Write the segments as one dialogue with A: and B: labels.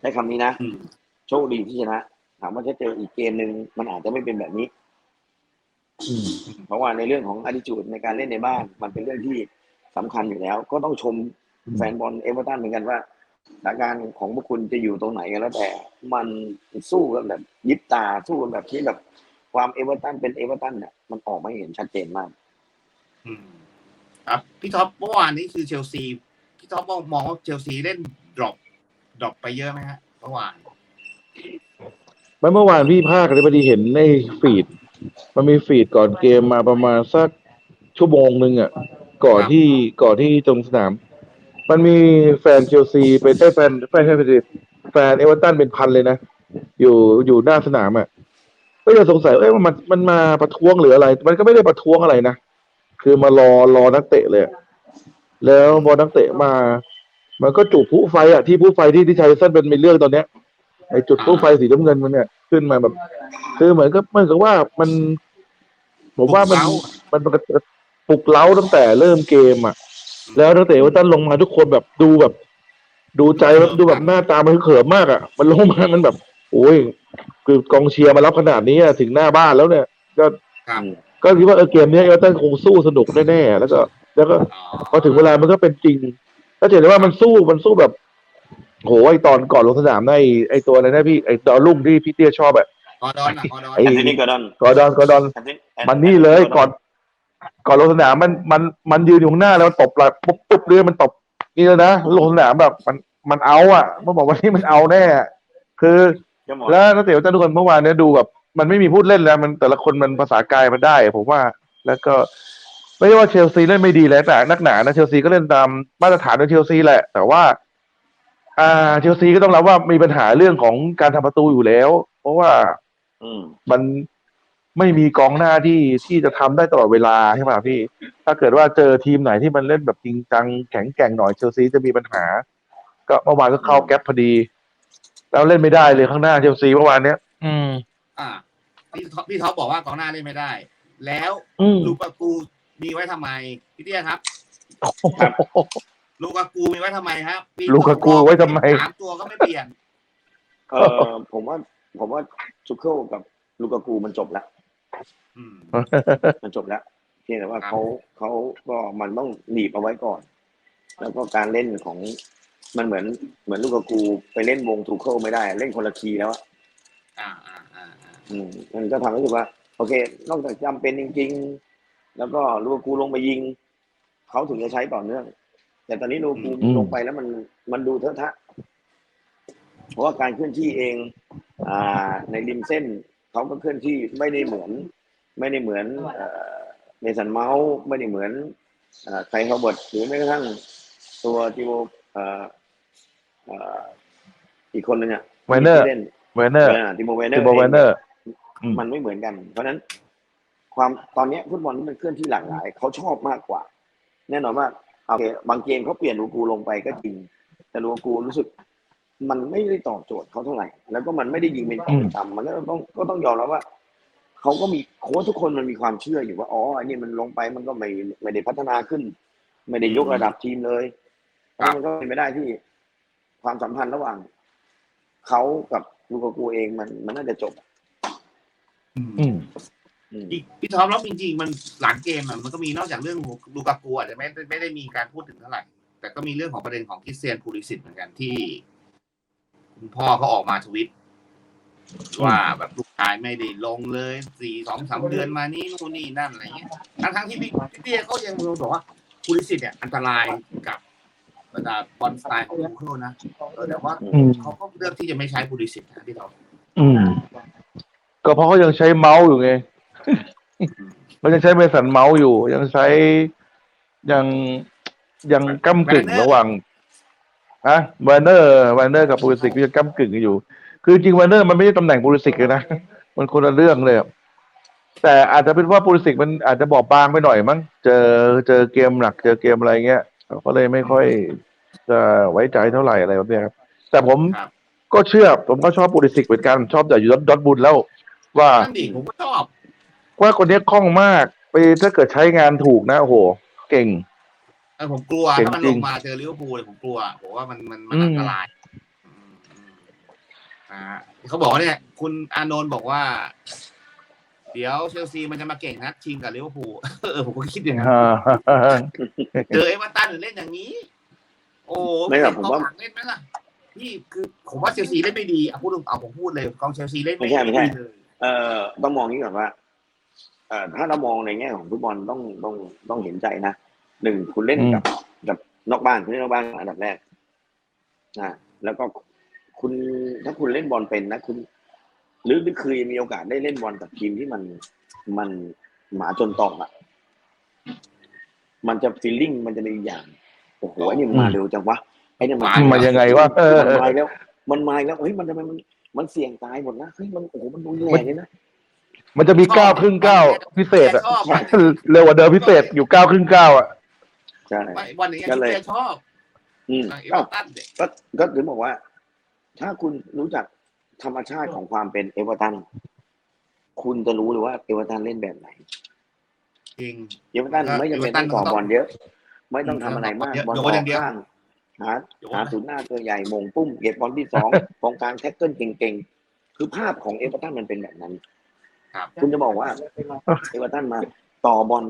A: ใช้คำนี้นะ
B: อืม
A: โชคดีที่ชนะ ถามว่าถ้าเจออีกเกมหนึ่งมันอาจจะไม่เป็นแบบนี้
C: อืม
A: เพราะว่าในเรื่องของอ t i จูดในการเล่นในบ้าน มันเป็นเรื่องที่สำคัญอยู่แล้ว ก็ต้องชมแฟนบอลเอเวอร์ตันเหมือนกันว่าสถานการณ์ของพวกคุณจะอยู่ตรงไหนกันแล้วแต่ มันสู้กันแบบยิบตาสู้กันแบบที่แบบความเอเวอร์ตันเป็นเอเวอร์ตันเนี่ยมันออกมาให้เห็นชัดเจนมาก
B: อืมครับ พี่ท็อปเมื่อวานนี้คือเชลซี พี่ท็อปมองว่าเชลซีเล่นดรอป ดรอปไปเยอะไหมฮะเมื่อวาน
C: เมื่อวานพี่ภาคเลยพอดีเห็นในฟีด มันมีฟีดก่อนเกมมาประมาณสักชั่วโมงหนึ่งอะ ก่อนที่ก่อนที่ตรงสนาม มันมีแฟนเชลซีเป็นได้แฟนแฟนแฟนแฟนเอเวอร์ตันเป็นพันเลยนะ อยู่อยู่หน้าสนามอะก็ยังสงสัยเอ้ยมันมันมาประท้วงหรืออะไร มันก็ไม่ได้ประท้วงอะไรนะ คือมารอรอนักเตะเลย แล้วพอนักเตะมา มันก็จุดพลุไฟอะที่พลุไฟที่ที่ชัยเส้นเป็นมีเรื่องตอนเนี้ยไอ้จุดพลุไฟสีน้ำเงินมันเนี่ยขึ้นมาแบบ คือเหมือนกับเหมือนกับว่ามัน ผมว่ามัน
B: ปลุกเร้า
C: มันมันปลุกเล้าตั้งแต่เริ่มเกมอะ แล้วนักเตะว่าตันลงมาทุกคนแบบดูแบบ ดูใจแบบดูแบบหน้าตามันเขิมมากอะ มันลงมามันแบบโอ้ยคือกองเชียร์มารับขนาดนี้อะถึงหน้าบ้านแล้วเนี่ย ก็
B: ครับ
C: ก็คิดว่าเออเกมเนี้ยเอเวอร์ตันคงสู้สนุกแน่ๆแล้วก็ แล้วก็
B: อ๋อ
C: พอถึงเวลามันก็เป็นจริง ก็จะเห็นได้ว่ามันสู้มันสู้แบบโหไอตอนก่อนลงสนามนะไอไอตัวอะไรนะพี่ไอดอลลุ่งที่พี่เตี้ยชอบอะ
B: กอร์ดอนอะกอร์ดอน
C: ไอ้
A: แอนโทนีกอร์ดอน
C: กอร์ดอนกอร์ดอน
A: แอนโท
C: มันนี่เลยก่อนก่อนลงสนามมันมันมันยืนอยู่ข้างหน้าแล้วมันตบหลักปุ๊บปุ๊บเรือมันตบนี่แล้วนะลงสนามแบบมันมันเอาอะมันบอกว่านี่มันเอาแน่อะคือ
A: จะหมด
C: แล้วนักเตะทุกคนเมื่อวานเนี้ยดูแบบมันไม่มีพูดเล่นแล้ว มันแต่ละคนมันภาษากายมันได้ ผมว่า แล้วก็ ไม่ใช่ว่าเชลซีเล่นไม่ดีแล้วแต่นักหนานะเชลซีก็เล่นตามมาตรฐานของเชลซีแหละ แต่ว่า อ่าเชลซีก็ต้องรับว่ามีปัญหาเรื่องของการทำประตูอยู่แล้ว เพราะว่า
A: อืม
C: มันไม่มีกองหน้าที่ที่จะทำได้ตลอดเวลาใช่ไหมพี่ ถ้าเกิดว่าเจอทีมไหนที่มันเล่นแบบจริงจังแข็งแกร่งหน่อยเชลซีจะมีปัญหา ก็เมื่อวานก็เข้าแก๊ปพอดี แล้วเล่นไม่ได้เลยข้างหน้าเชลซีเมื่อวานเนี้ย อืม
B: อ่าพี่ท็อปพี่ท็อปบอกว่ากองหน้าเล่นไม่ได้ แล้ว
C: อืม
B: ลูกากู มีไว้ทำไมพี่เตี้ยครับ ลูกากูมีไว้ทำไมครับปี
C: ลูกากูไว้ทำไม
B: สามตัวก็ไม่เปลี่ยน
A: เออผมว่าผมว่าจุคเคิลกับลูกากูมันจบแล้ว
B: อืม
A: มันจบแล้วเพียงแต่ว่า
B: ครับ
A: เขาเขาก็มันต้องหนีบเอาไว้ก่อน แล้วก็การเล่นของมันเหมือนเหมือนลูกกับกูไปเล่นวงทูเคิลไม่ได้ เล่นคนละคีย์แล้วอะ
B: อ่าอ่าอ่าอ่า
A: อืมมันก็ทำให้รู้สึกว่า โอเค นอกจากจำเป็นจริงๆ แล้วก็ลูกกับกูลงไปยิง เขาถึงจะใช้ต่อเนื่อง แต่ตอนนี้ลูกกับกู
C: อืม
A: ลงไปแล้วมันมันดูเทอะทะ เพราะว่าการเคลื่อนที่เอง อ่า ในริมเส้นเขาก็เคลื่อนที่ไม่ได้เหมือน ไม่ได้เหมือนเอ่อเมสันเมาส์ไม่ได้เหมือนเอ่อไคลฮาวเบิร์ตหรือแม้กระทั่งตัวติโบเอ่อเอ่ออีกคนนึงอะ
C: ไวเนอร์
A: ที่เล่น
C: เวอร์เนอร์
A: ติโบเวเนอ
C: ติ
A: ร์
C: โบเวอร์เนอร์อืม
A: มันไม่เหมือนกัน เพราะฉะนั้น ความตอนเนี้ยฟุตบอลมันเคลื่อนที่หลากหลายเขาชอบมากกว่า แน่นอนว่าโอเคบางเกมเขาเปลี่ยนลูกูลงไปก็จริง แต่ลูกูรู้สึก มันไม่ได้ตอบโจทย์เขาเท่าไหร่ แล้วก็มันไม่ได้ยิงเป็นกอบเป็นกำมันก็ต้องก็ต้องยอมรับว่าเขาก็มีโค้ชทุกคนมันมีความเชื่ออยู่ว่าอ๋ออันนี้มันลงไปมันก็ไม่ไม่ได้พัฒนาขึ้น ไม่ได้ยกระดับทีมเลยเพราะมันก็เป็นไม่ได้ที่ความสัมพันธ์ระหว่างเขากับลูกากูเองมันมันน่าจะจบ
B: อืม
C: อืม
A: อืม
B: อีกพี่ท็อปแล้วจริงๆ มันหลังเกมอะมันก็มีนอกจากเรื่องลูกากูอาจจะไม่ได้ไม่ได้มีการพูดถึงเท่าไหร่ แต่ก็มีเรื่องของประเด็นของคริสเตียนพูลิสิตเหมือนกันที่ คุณพ่อเขาออกมาทวิตว่าแบบลูกชายไม่ได้ลงเลยสี่สองสามเดือนมานี่นู่นนี่นั่นอะไรเงี้ยทั้งทั้งๆที่พี่พี่เตี้ยเขายังบอกว่าพูลิสิตเนี่ยอันตรายกับบรรดาบอลสไตล์ของลูกเขานะเออแต่ว่า
C: อืม
B: เขาก็เลือกที่จะไม่ใช้พูลิสิตนะพี่ท็อป
C: อืมก็เพราะเขายังใช้เมาส์อยู่ไง มันยังใช้เมสันเมาส์อยู่ ยังใช้ยังยังก้ากึ่งระหว่างฮะวานเนอร์วานเนอร์กับปูริสิกยังก้ากึ่งกันอยู่ คือจริงวานเนอร์มันไม่ใช่ตำแหน่งปูริสิกเลยนะมันคนละเรื่องเลยอะแต่อาจจะเป็นว่าปูริสิกมันอาจจะบอบบางไปหน่อยมั้งเจอเจอเกมหนัก เจอเกมอะไรเงี้ยก็เลยไม่ค่อยจะไว้ใจเท่าไหร่อะไรแบบเนี้ยครับ แต่ผม
B: ครับ
C: ก็เชื่อผมก็ชอบปูริสิกเหมือนกันชอบแต่อยู่ดอทบุญแล้ว ว่า
B: นั่นดิผมก็ชอบ
C: ว่าคนนี้คล่องมากไปถ้าเกิดใช้งานถูกนะโอ้โห เก่ง
B: เออผมกลัว
C: เก่ง
B: ถ้ามัน
C: จริ
B: ล
C: ง
B: งมาเจอลิเวอร์พูลเนี่ยผมกลัวผมว่ามันมันมัน
C: อืม
B: อันตรายอืมอืมอ่าเขาบอกว่าเนี่ย คุณอานนท์บอกว่า เดี๋ยวเชลซีมันจะมาเก่งนัดชิงกับลิเวอร์พูลเออผมก็คิดอย่างนั้น
C: อ่า
B: เจอเอเวอร์ตันหรือเล่นอย่างนี้ โอ้
A: ไม่หรอกผมว่า
B: กองหลังเล่นไหมล่ะพี่คือผมว่าเชลซีเล่นไม่ดีเอาพูดตรงเอาผมพูดเลยกองเชลซีเล่น
A: ไม่ใช่ไม่ใช่
B: ดีเลย
A: เอ่อต้องมองนี้ก่อนว่าเอ่อ ถ้าเรามองในแง่ของฟุตบอลต้องต้องต้องเห็นใจนะหนึ่งคุณเล่นกับกับนอกบ้านคุณเล่นนอกบ้านอันดับแรกนะแล้วก็คุณถ้าคุณเล่นบอลเป็นนะคุณหรือหรือเคยมีโอกาสได้เล่นบอลกับทีมที่มันมันหมาจนตอกอะ มันจะฟีลลิ่งมันจะมีอย่างโอ้โหไอ้นี่มันมาเร็วจังวะไอ้นี่มัน
C: มายังไงวะเออ
A: มันมาแล้ว มันมาแล้วเฮ้ยมันทำไมมันมันเสี่ยงตายหมดนะเฮ้ยมันโอ้โหมันดูแย่เลยนะ
C: มันจะมีเก้าครึ่งเก้าพิเศษอะ
B: ชอบอะ
C: เร็วกว่าเดิมพิเศษอยู่เก้าครึ่งเก้าอะ
A: ใช่
B: ไม่วันนี้
A: ก็เลย
B: เชียร์ชอบ
A: อืม
B: เอ
A: ก็
B: เวอร์ตันเนี่ย
A: ก็ก็ถึงบอกว่า ถ้าคุณรู้จักธรรมชาติของความเป็นเอเวอร์ตัน คุณจะรู้เลยว่าเอเวอร์ตันเล่นแบบไหน
B: จริง
A: เอเวอร์ตัน
B: ครับ
A: ไม่จำเป็น
B: เอเวอร์ตั
A: ต้อนงต่อบอลเยอะ ไม่ต้องทำอะไรมาก
B: เยอะ
A: บอล
B: โย
A: อน
B: อ
A: อย่าง
B: เดียว
A: ข้างหา
B: โยน
A: หาศูนย์หน้าตัวใหญ่มงปุ้มเก็บบอลที่สอง กองกลางแท็กเกิลเก่งๆ คือภาพของเอเวอร์ตันมันเป็นแบบนั้น
B: ครับ
A: คุณจะบอกว่าเอเวอร์ตันมาต่อบอล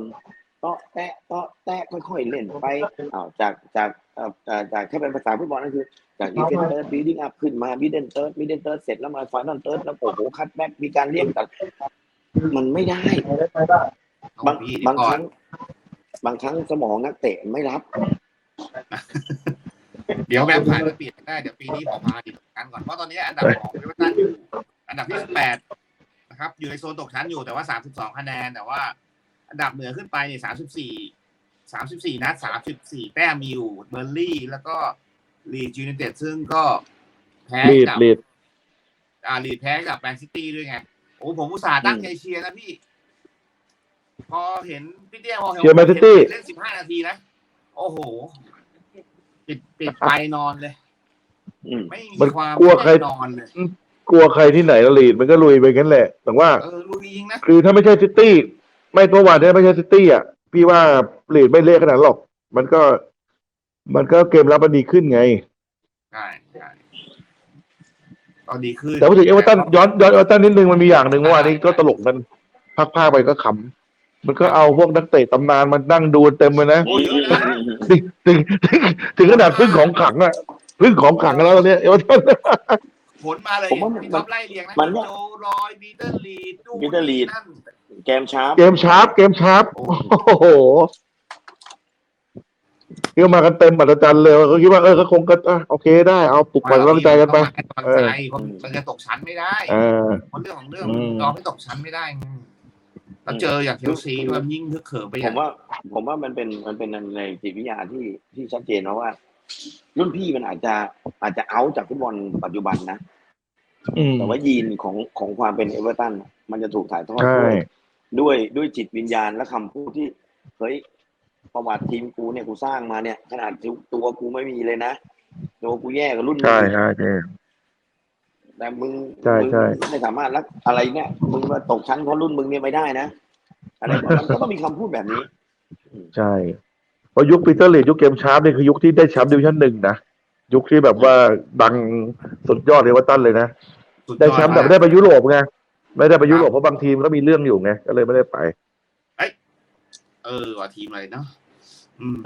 A: ก็แตะก็แตะค่อยๆเล่นไปอ้าวจากจากเอ่อเอ่อจากถ้าเป็นภาษาฟุตบอลนั่นคือ จากดีเฟนเตอร์บีดิ้งอัพขึ้นมาบีเดนเติร์ดบีเดนเติร์ดเสร็จแล้วมาไฟนอลเติร์ดแล้วโอ้โหคัดแบ็กมีการเรียกตัดมันไม่ได้
B: เอา
A: บาง
B: พี่
A: บาง
B: ก่
A: ค
B: อ
A: รั้
B: น
A: งบางครั้งสมองนักเตะไม่รับ
B: เดี๋ยวแวบผ่านมาเปลี่ยนได้ เดี๋ยวปีนี้ขอพาอีกครั้งก่อน เพราะตอนนี้อันดับของเอเวอร์ตันอยู่อันดับที่สิบแปด นะครับ อยู่ในโซนตกชั้นอยู่แต่ว่าสามสิบสองคะแนน แต่ว่า อันดับเหนือขึ้นไปเนี่ยสามสิบสี่สามสิบสี่นัดสามสิบสี่แต้มมีอยู่เบอร์ลี่ แล้วก็ลีดยูไนเต็ดซึ่งก็แพ้
C: ลีด
B: กับ
C: ลีด
B: อ่าลีดแพ้กับแมนซิตี้ด้วยไง โอ้ผมอุตส่าห์ตั้งใจเชียร์นะพี่ พอเห็นพี่เตี้ยพอเห็น
C: เชียร์แมนซิตี้
B: เล่นสิบห้านาทีนะ โอ้โห ปิดปิดไฟนอนเลย
A: อืม
B: ไม่
C: มั
B: มี
C: น
B: ความ
C: กลัวใคร
B: แน่นอนเลย
C: กลัวใครที่ไหนละลีดมันก็ลุยไปงั้นแหละ แต่ว่า
B: เออลุยยิงนะ
C: คือถ้าไม่ใช่ซิตี้ ไม่เมื่อวานเนี่ยไม่ใช่ซิตี้อะพี่ว่าลีดไม่เละขนาดนั้นหรอก มันก็ มันก็เกมรับมันดีขึ้นไง
B: ใช่ใช่ตอนดีขึ้น
C: แต่พูดถึงเอเวอร์ตันย้อนย้อนเอเวอร์ตันนิดนึงมันมีอย่างหนึ่งเมื่อวานนี้ก็ตลกกันพักผ้าไปก็ขำมันก็เอาพวกนักเตะตำนานมานั่งดูเต็มเลยนะ
B: โอ้เยอะนะ
C: ถึงถึงถึงถึงขนาดพึ่งของขังอะพึ่งของขังแล้วตอนเนี้ยเอเวอร์ตัน
B: ผลมาเลย
A: ผมว่ามัน
B: พี่ท็อปไล่เรียงนะ
A: มันว่า
B: โจรอยบีเตอร์ลีดดู
A: บีเตอร์ลีด
B: นั่น
A: เกมชาร์ป
C: เกมชาร์ปเกมชาร์ป
B: โอ้
C: โอ้โหเที่ยวมากันเต็มอัศจรรย์เลยก็คิดว่าเออก็คงก็อะโอเคได้เอาปลุกปล่อยกำลังใจกันไป
B: ให้กำลังใจเพราะมันจะตกชั้นไม่ได้
C: เออ
B: เพราะเรื่องของเรื่อง
C: อืม
B: เราไม่ตกชั้นไม่ได้ไงแล้วเจออย่างเชลซีด้วยมันยิ่งฮึกเขิมไป
A: ผ
B: อย่าง
A: มว่าผมว่ามันเป็นมันเป็นในจิตวิทยาที่ที่ชัดเจนนะว่า รุ่นพี่มันอาจจะอาจจะเอาจากฟุตบอลปัจจุบันนะ
C: อืม
A: แต่ว่ายีนของของความเป็นเอเวอร์ตันมันจะถูกถ่ายทอด
C: ใช่
A: ด้วยด้วยด้วยจิตวิญญาณและคำพูดที่เฮ้ยประวัติทีมกูเนี่ยกูสร้างมาเนี่ย ขนาดตัวกูไม่มีเลยนะตัวกูแย่กับรุ่นมึง
C: ใช่ใช่ใช่
A: แต่มึง
C: ใช่
A: มึง
C: ใช่
A: ไม่สามารถรักอะไรเนี่ยมึงมาตกชั้นเพราะรุ่นมึงเนี่ยไม่ได้นะอะไรแบบนั้นก็ต้องมีคำพูดแบบนี้
C: ใช่เพ ราะยุคปีเตอร์ลีดยุคเกมชาร์ปนี่คือยุคที่ได้แชมป์ดิวิชั่นหนึ่งนะ ยุคที่แบบว่าดังสุดยอดเอเวอร์ตันเลยนะ
B: สุยอ
C: ได้แชมป์แต่ไม่ได้ไปยุโรปไงไม่ได้ไปยุโรปเพราะบางทีมก็มีเรื่องอยู่ไงก็เลยไม่ได้ไป
B: เออว่าทีมอะไรเนาะอืม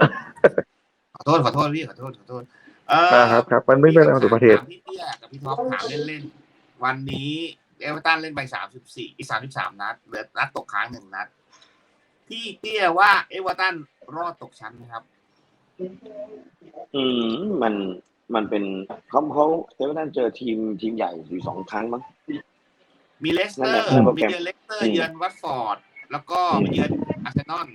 B: ขอโทษขอโทษพี่ขอโทษขอโทษ เออ
C: ครับครับมันไม่เป็นอะไรประเทศ
B: ถามพี่เตี้ยกับพี่ท็อปถามเล่นๆวันนี้เอเวอร์ตันเล่นไปสามสิบสี่อีสามสิบสามนัดเหลือนัดตกค้างหนึ่งนัด พี่เตี้ยว่าเอเวอร์ตันรอดตกชั้นไหมครับ
A: อืมมันมันเป็นเขาเขาเอเวอร์ตันเจอทีมทีมใหญ่อยู่สองครั้งมั้ง
B: มีเลสเตอ
A: นั่นแห
B: ร์
A: ละคือโปรแกรม
B: มีเยือนเลสเตอร์
A: อืม
B: เยือนวัตฟอร์ด แล้วก็
A: อืม
B: เยือนอาร์เซนอล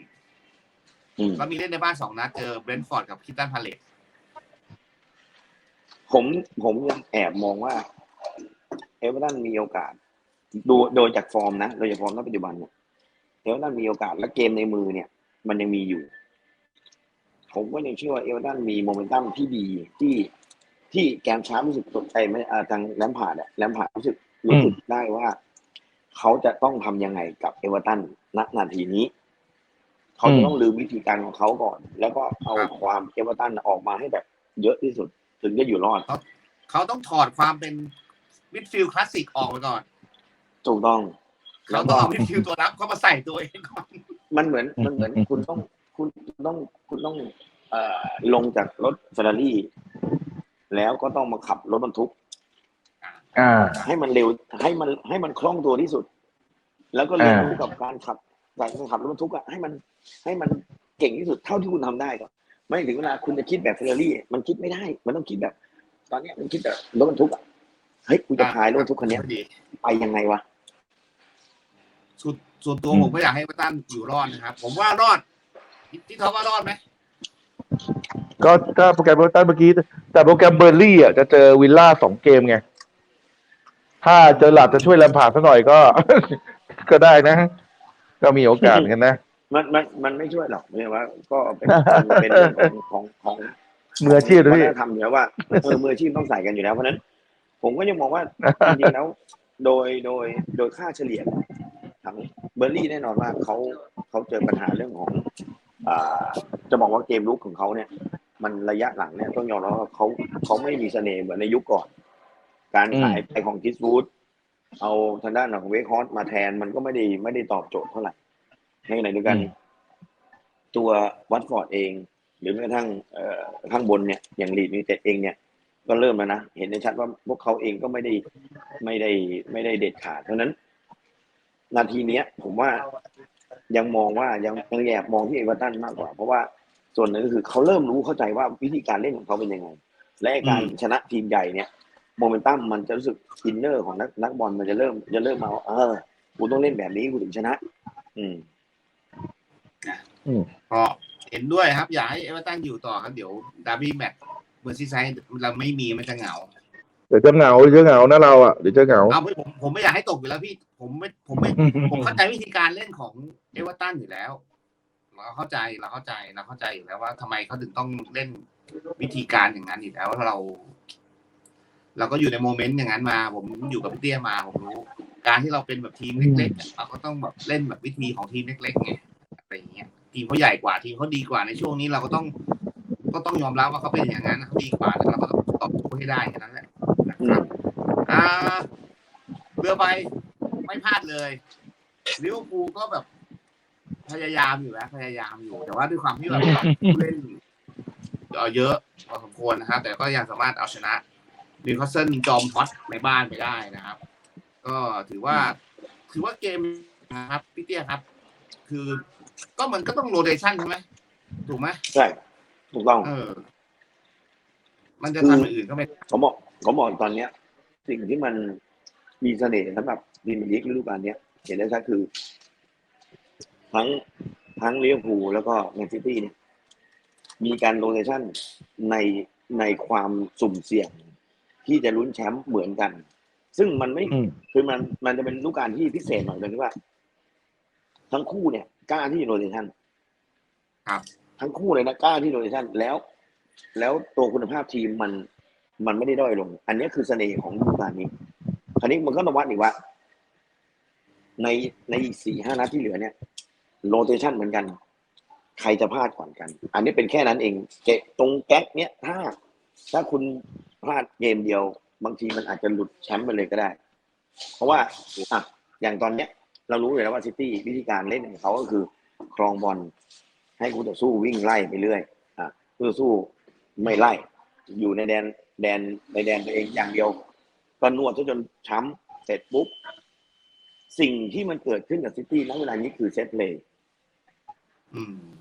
A: อืม
B: แล้วมีเล่นในบ้านสองนัดเจอเบรนท์ฟอร์ดกับคิตตันพาเลต
A: ผมผมยังแอบมองว่า เอเวอร์ตันมีโอกาส ดูโดยจากฟอร์มนะโดยจากฟอร์มณปัจจุบันเนี่ย เอเวอร์ตันมีโอกาสและเกมในมือเนี่ย มันยังมีอยู่ ผมก็ยังเชื่อว่าเอเวอร์ตันมีโมเมนตัมที่ดีที่ที่แกมช้ารู้สึกตกใจไหมอ่าทางแลมพาร์ดอะแลมพาร์ดรู้สึกรู้สึกได้ว่า เขาจะต้องทำยังไงกับเอเวอร์ตันณนาทีนี้ เขาจะต้องลืมวิธีการของเขาก่อน แล้วก็เอาความเอเวอร์ตันออกมาให้แบบเยอะที่สุด ถึงจะอยู่รอด
B: เขาต้องถอดความเป็นมิดฟิลด์คลาสสิกออกไปก่อน
A: ถูกต้อง
B: แล้วก็เอามิดฟิลด์ตัวรับเข้ามาใส่ตัวเองก่อน
A: มันเหมือนมันเหมือนคุณต้องคุณต้องคุณต้องเอ่อลงจากรถเฟอร์รารี่ แล้วก็ต้องมาขับรถบรรทุก
C: อ่า
A: ให้มันเร็วให้มันให้มันคล่องตัวที่สุด แล้วก็เรียน
C: อ่า
A: รู้กับการขับการขับรถบรรทุกอะให้มันให้มันเก่งที่สุดเท่าที่คุณทำได้ก่อนไม่ถึงเวลาคุณจะคิดแบบเฟอร์รารี่ มันคิดไม่ได้ มันต้องคิดแบบ ตอนเนี้ยมันคิดแบบรถบรรทุกอะเฮ้ยกูจะพายรถบรรทุกคันเนี้ย
B: ดี
A: ไปยังไงวะ
B: ส่วนส่วนตัวผมก็อยากให้เอเวอร์ตันอยู่รอดนะครับ ผมว่ารอดที่เขาว่ารอดไหม
C: ก็ก็โปรแกรมเบอร์ตันเมื่อกี้ แต่โปรแกรมเบอร์ลี่อะจะเจอวิลล่าสองเกมไง ถ้าเจอหลับจะช่วยแลมพาร์ดสักหน่อยก็ ก็ได้นะ ก็มีโอกาสเหมือนกันนะ
A: มันมันมันไม่ช่วยหรอกเนี่ยว่า ก็เป็นเป็นเรื่องของของของ
C: มืออาชีพนะพี่
A: วัฒนธรรมอยู่แล้วว่าเออมืออาชีพต้องใส่กันอยู่แล้วเพราะฉะนั้น ผมก็ยังมองว่าจริงๆแล้ว โดยโดยโดยค่าเฉลี่ย ทั้งเบอร์รี่แน่นอนว่าเขาเขาเจอปัญหาเรื่องของอ่าจะบอกว่าเกมลุกของเขาเนี่ย มันระยะหลังเนี่ยต้องยอมรับว่าเขาเขาไม่มีเสน่ห์เหมือนในยุคก่อน การขายไปของคิสวูดเอาทางด้านของเวคฮอสมาแทนมันก็ไม่ได้ไม่ได้ตอบโจทย์เท่าไหร่ในขณะเดียวกัน
C: อืม
A: ตัววัตฟอร์ดเอง หรือแม้กระทั่งเอ่อข้างบนเนี่ยอย่างลีดมีเต็ดเองเนี่ยก็เริ่มแล้วนะ เห็นได้ชัดว่าพวกเขาเองก็ไม่ได้ไม่ได้ไม่ได้เด็ดขาดเพราะฉะนั้น นาทีเนี้ย ผมว่ายังมองว่ายังยังแอบมองที่เอเวอร์ตันมากกว่า เพราะว่าส่วนหนึ่งก็คือเขาเริ่มรู้เข้าใจว่าวิธีการเล่นของเขาเป็นยังไง และการชนะทีมใหญ่เนี่ยโมเมนตัมมันจะรู้สึกอินเนอร์ของนักนักบอลมันจะเริ่มจะเริ่มมาว่าเออกูต้องเล่นแบบนี้กูถึงชนะ อืม
B: ก็เห็นด้วยครับ อยากให้เอเวอร์ตันอยู่ต่อครับ เดี๋ยวดาร์บี้แมตช์เมอร์ซีไซด์เราไม่มีมันจะเหงา
C: เดี๋ยวจะเหงาเดี๋ยวจะเหงานะเราอะเดี๋ยวจะเหงา
B: เอาไม่ผมผมไม่อยากให้ตกอยู่แล้วพี่ ผมไม่ผมไม่ ผมเข้าใจวิธีการเล่นของเอเวอร์ตันอยู่แล้ว เราเข้าใจเราเข้าใจเราเข้าใจอยู่แล้วว่าทำไมเขาถึงต้องเล่นวิธีการอย่างนั้นอยู่แล้วเรา เราก็อยู่ในโมเมนต์อย่างนั้นมา ผมอยู่กับพี่เตี้ยมาผมรู้ การที่เราเป็นแบบทีมเล็กๆเนี่ยเราก็ต้องแบบเล่นแบบวิธีของทีมเล็กๆไงอะไรอย่างเงี้ยทีมเขาใหญ่กว่าทีมเขาดีกว่าในช่วงนี้เราก็ต้อง ก็ต้องยอมรับว่าเขาเป็นอย่างนั้นเขาดีกว่าแล้วเราก็ต้องตอบโต้ให้ได้แค่นั้นแหละนะครับ อ่าเรือใบไม่พลาดเลยลิเวอร์พูลก็แบบ พยายามอยู่แล้ว พยายามอยู่ แต่ว่าด้วยความที่แบบผู้เล่นเอ่อเยอะพอสมควรนะครับแต่ก็ยังสามารถเอาชนะนิวคาสเซิลจอมฮอตในบ้านไปได้นะครับ ก็ถือว่า ถือว่าเกมนะครับพี่เตี้ยครับ คือก็มันก็ต้องโรเดชันใช่ไหมถูกไหม
A: ใช่ถูกต้อง
B: เออ มันจะทำอย่างอื่นก็ไม่ได้
A: ผมบอกผมบอกตอนเนี้ย สิ่งที่มันมีเสน่ห์สำหรับพรีเมียร์ลีกฤดูกาลเนี้ยเห็นได้ชัดคือ ทั้งทั้งลิเวอร์พูลแล้วก็แมนซิตี้เนี่ยมีการโรเตชันในในความสุ่มเสี่ยง ที่จะลุ้นแชมป์เหมือนกัน ซึ่งมันไม่
C: อืม
A: คือมันมันจะเป็นฤดูกาลที่พิเศษหน่อยตรงที่ว่า ทั้งคู่เนี่ยกล้าที่จะโรเตชัน
B: ครับ
A: ทั้งคู่เลยนะกล้าที่โรเตชันแล้ว แล้วตัวคุณภาพทีมมัน มันไม่ได้ด้อยลง อันนี้คือเสน่ห์ของฤดูกาลนี้ คราวนี้มันก็ต้องวัดอีกว่า ในในอีกสี่ห้านัดที่เหลือเนี่ยโรเตชันเหมือนกัน ใครจะพลาดก่อนกัน อันนี้เป็นแค่นั้นเองเกตรงแก๊กเนี้ยถ้า ถ้าคุณพลาดเกมเดียว บางทีมันอาจจะหลุดแชมป์ไปเลยก็ได้ เพราะว่าอะอย่างตอนเนี้ย เรารู้อยู่แล้วว่าซิตี้วิธีการเล่นของเขาก็คือ ครองบอลให้คู่ต่อสู้วิ่งไล่ไปเรื่อย อะคู่ต่อสู้ไม่ไล่ อยู่ในแดน แดนในแดนตัวเองอย่างเดียวก็นวดซะจนช้ำเสร็จปุ๊บ สิ่งที่มันเกิดขึ้นกับซิตี้ณเวลานี้คือเซตเพลย์
B: อืม